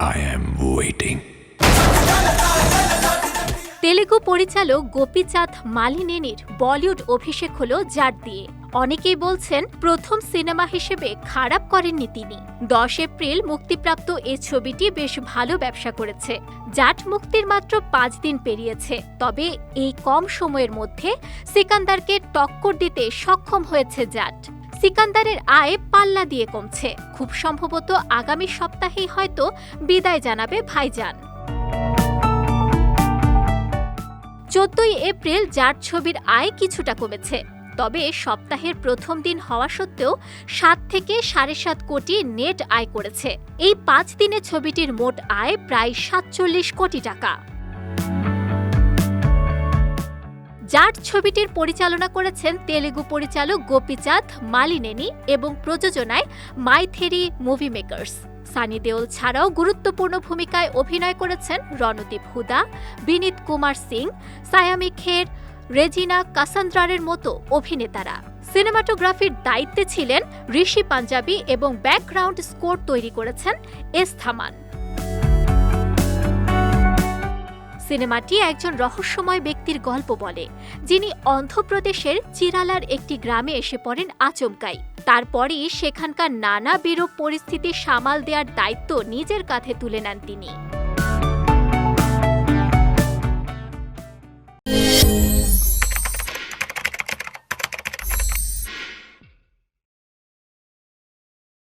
Am waiting. Telugu পরিচালক গোপীচাঁদ মালিনেনির বলিউড অভিষেক হলো জাট দিয়ে। অনেকেই বলছেন প্রথম সিনেমা হিসেবে খারাপ করেননি তিনি। দশ এপ্রিল মুক্তিপ্রাপ্ত এই ছবিটি বেশ ভালো ব্যবসা করেছে। জাট মুক্তির মাত্র পাঁচ দিন পেরিয়েছে, তবে এই কম সময়ের মধ্যে সিকান্দারকে টক্কর দিতে সক্ষম হয়েছে জাট। সিকান্দারের আয় পাল্লা দিয়ে কমছে। খুব সম্ভবত আগামী সপ্তাহেই হয়তো বিদায় জানাবে ভাইজান। চোদ্দই এপ্রিল যার ছবির আয় কিছুটা কমেছে, তবে সপ্তাহের প্রথম দিন হওয়া সত্ত্বেও সাত থেকে সাড়ে সাত কোটি নেট আয় করেছে। এই পাঁচ দিনে ছবিটির মোট আয় প্রায় সাতচল্লিশ কোটি টাকা। জাট ছবিটির পরিচালনা করেছেন তেলেগু পরিচালক গোপীচাঁদ মালিনেনি এবং প্রযোজনায় মাইথেরি মুভি মেকার্স। সানি দেওল ছাড়াও গুরুত্বপূর্ণ ভূমিকায় অভিনয় করেছেন রণদীপ হুদা, বিনীত কুমার সিং, সায়ামি খের, রেজিনা কাসান্দ্রারের মতো অভিনেতারা। সিনেমাটোগ্রাফির দায়িত্বে ছিলেন ঋষি পাঞ্জাবি এবং ব্যাকগ্রাউন্ড স্কোর তৈরি করেছেন এস থামান। সিনেমাটি একজন রহস্যময় ব্যক্তির গল্প বলে, যিনি অন্ধ্রপ্রদেশের চিরালার একটি গ্রামে এসে পড়েন আচমকাই। তারপরেই সেখানকার নানা বিরূপ পরিস্থিতি সামাল দেওয়ার দায়িত্ব নিজের কাঁধে তুলে নেন তিনি।